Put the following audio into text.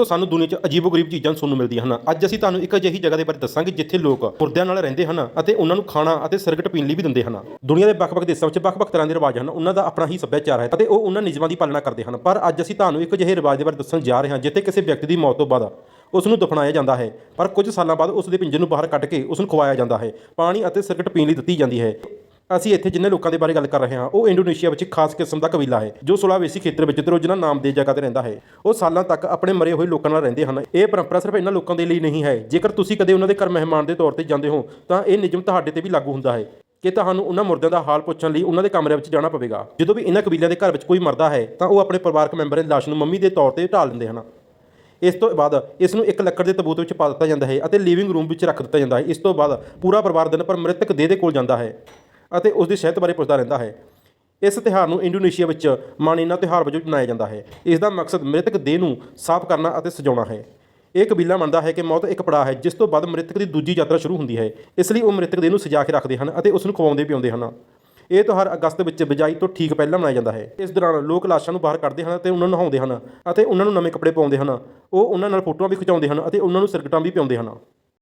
ਦੋਸਤੋ ਸਾਨੂੰ ਦੁਨੀਆ 'ਚ ਅਜੀਬੋ-ਗਰੀਬ ਚੀਜ਼ਾਂ ਸੁਣਨ ਨੂੰ ਮਿਲਦੀਆਂ ਹਨ। ਅੱਜ ਅਸੀਂ ਤੁਹਾਨੂੰ ਇੱਕ ਅਜਿਹੀ ਜਗ੍ਹਾ ਦੇ ਬਾਰੇ ਦੱਸਾਂਗੇ ਜਿੱਥੇ ਲੋਕ ਮੁਰਦਿਆਂ ਨਾਲ ਰਹਿੰਦੇ ਹਨ ਅਤੇ ਉਹਨਾਂ ਨੂੰ ਖਾਣਾ ਅਤੇ ਸਿਰਗਟ ਪੀਣ ਲਈ ਵੀ ਦਿੰਦੇ ਹਨ। ਦੁਨੀਆ ਦੇ ਵੱਖ-ਵੱਖ ਦੇਸ਼ਾਂ ਵਿੱਚ ਵੱਖ-ਵੱਖ ਤਰ੍ਹਾਂ ਦੇ ਰਿਵਾਜ ਹਨ। ਉਹਨਾਂ ਦਾ ਆਪਣਾ ਹੀ ਸੱਭਿਆਚਾਰ ਹੈ ਅਤੇ ਉਹ ਉਹਨਾਂ ਨਿਯਮਾਂ ਦੀ ਪਾਲਣਾ ਕਰਦੇ ਹਨ। ਪਰ ਅੱਜ ਅਸੀਂ ਤੁਹਾਨੂੰ ਇੱਕ ਅਜਿਹੇ ਰਿਵਾਜ ਦੇ ਬਾਰੇ ਦੱਸਣ ਜਾ ਰਹੇ ਹਾਂ ਜਿੱਥੇ ਕਿਸੇ ਵਿਅਕਤੀ ਦੀ ਮੌਤ ਤੋਂ ਬਾਅਦ ਉਸ ਨੂੰ ਦਫਨਾਇਆ ਜਾਂਦਾ ਹੈ। ਪਰ ਕੁਝ ਸਾਲਾਂ ਬਾਅਦ ਉਸ ਦੇ ਪਿੰਜੇ ਨੂੰ ਬਾਹਰ ਕੱਢ ਕੇ ਉਸ ਨੂੰ ਖਵਾਇਆ ਜਾਂਦਾ ਹੈ। ਪਾਣੀ ਅਤੇ ਸਿਰਗਟ ਪੀਣ ਲਈ ਦਿੱਤੀ ਜਾਂਦੀ ਹੈ। ਅਸੀਂ ਇੱਥੇ ਜਿੰਨੇ ਲੋਕਾਂ ਦੇ ਬਾਰੇ ਗੱਲ ਕਰ ਰਹੇ ਹਾਂ, ਉਹ ਇੰਡੋਨੇਸ਼ੀਆ ਵਿੱਚ ਇੱਕ ਖਾਸ ਕਿਸਮ ਦਾ ਕਬੀਲਾ ਹੈ, ਜੋ ਸੁਲਾਵੇਸੀ ਖੇਤਰ ਵਿੱਚ ਦਰੋਜਨਾ ਨਾਮ ਦੇ ਜਗ੍ਹਾ ਤੇ ਰਹਿੰਦਾ ਹੈ। ਉਹ ਸਾਲਾਂ ਤੱਕ ਆਪਣੇ ਮਰੇ ਹੋਏ ਲੋਕਾਂ ਨਾਲ ਰਹਿੰਦੇ ਹਨ। ਇਹ ਪਰੰਪਰਾ ਸਿਰਫ ਇਹਨਾਂ ਲੋਕਾਂ ਦੇ ਲਈ ਨਹੀਂ ਹੈ। ਜੇਕਰ ਤੁਸੀਂ ਕਦੇ ਉਹਨਾਂ ਦੇ ਘਰ ਮਹਿਮਾਨ ਦੇ ਤੌਰ ਤੇ ਜਾਂਦੇ ਹੋ, ਤਾਂ ਇਹ ਨਿਯਮ ਤੁਹਾਡੇ ਤੇ ਵੀ ਲਾਗੂ ਹੁੰਦਾ ਹੈ ਕਿ ਤੁਹਾਨੂੰ ਉਹਨਾਂ ਮੁਰਦਿਆਂ ਦਾ ਹਾਲ ਪੁੱਛਣ ਲਈ ਉਹਨਾਂ ਦੇ ਕਮਰੇ ਵਿੱਚ ਜਾਣਾ ਪਵੇਗਾ। ਜਦੋਂ ਵੀ ਇਹਨਾਂ ਕਬੀਲਿਆਂ ਦੇ ਘਰ ਵਿੱਚ ਕੋਈ ਮਰਦਾ ਹੈ, ਤਾਂ ਉਹ ਆਪਣੇ ਪਰਿਵਾਰਕ ਮੈਂਬਰ ਦੀ ਲਾਸ਼ ਨੂੰ ਮੰਮੀ ਦੇ ਤੌਰ ਤੇ ਢਾਲ ਲੈਂਦੇ ਹਨ। ਇਸ ਤੋਂ ਬਾਅਦ ਇਸ ਨੂੰ ਇੱਕ ਲੱਕੜ ਦੇ ਤਬੂਤ ਵਿੱਚ ਪਾ ਦਿੱਤਾ ਜਾਂਦਾ ਹੈ ਅਤੇ ਲਿਵਿੰਗ ਰੂਮ ਵਿੱਚ ਰੱਖ ਦਿੱਤਾ ਜਾਂਦਾ ਹੈ। ਇਸ ਤੋਂ ਬਾਅਦ ਪੂਰਾ ਪਰਿਵਾਰ ਦਿਨ ਪਰ ਮ੍ਰਿਤਕ ਦੇਹ ਦੇ ਕੋਲ ਜਾਂਦਾ ਹੈ। ਅਤੇ ਉਸ ਦੀ ਸਿਹਤ ਬਾਰੇ ਪੁੱਛਦਾ ਰਹਿੰਦਾ ਹੈ। ਇਸ ਤਿਉਹਾਰ ਨੂੰ ਇੰਡੋਨੇਸ਼ੀਆ ਵਿੱਚ ਮਾਨੀਨਾ ਤਿਉਹਾਰ ਵਜੋਂ ਮਨਾਇਆ ਜਾਂਦਾ ਹੈ। ਇਸ ਦਾ ਮਕਸਦ ਮ੍ਰਿਤਕ ਦੇਹ ਨੂੰ ਸਾਫ਼ ਕਰਨਾ ਅਤੇ ਸਜਾਉਣਾ ਹੈ। ਇਹ ਕਬੀਲਾ ਮੰਨਦਾ ਹੈ ਕਿ ਮੌਤ ਇੱਕ ਪੜਾਅ ਹੈ, ਜਿਸ ਤੋਂ ਬਾਅਦ ਮ੍ਰਿਤਕ ਦੀ ਦੂਜੀ ਯਾਤਰਾ ਸ਼ੁਰੂ ਹੁੰਦੀ ਹੈ। ਇਸ ਲਈ ਉਹ ਮ੍ਰਿਤਕ ਦੇਹ ਨੂੰ ਸਜਾ ਕੇ ਰੱਖਦੇ ਹਨ ਅਤੇ ਉਸ ਨੂੰ ਖਵਾਉਂਦੇ ਪਿਆਉਂਦੇ ਹਨ। ਇਹ ਤਿਉਹਾਰ ਅਗਸਤ ਵਿੱਚ ਬਿਜਾਈ ਤੋਂ ਠੀਕ ਪਹਿਲਾਂ ਮਨਾਇਆ ਜਾਂਦਾ ਹੈ। ਇਸ ਦੌਰਾਨ ਲੋਕ ਲਾਸ਼ਾਂ ਨੂੰ ਬਾਹਰ ਕੱਢਦੇ ਹਨ ਅਤੇ ਉਹਨਾਂ ਨੂੰ ਨਹਾਉਂਦੇ ਹਨ ਅਤੇ ਉਹਨਾਂ ਨੂੰ ਨਵੇਂ ਕੱਪੜੇ ਪਾਉਂਦੇ ਹਨ। ਉਹ ਉਹਨਾਂ ਨਾਲ ਫੋਟੋਆਂ ਵੀ ਖਿਚਾਉਂਦੇ ਹਨ ਅਤੇ ਉਹਨਾਂ ਨੂੰ ਸਿਰਗਟਾਂ ਵੀ ਪਿਆਉਂਦੇ ਹਨ।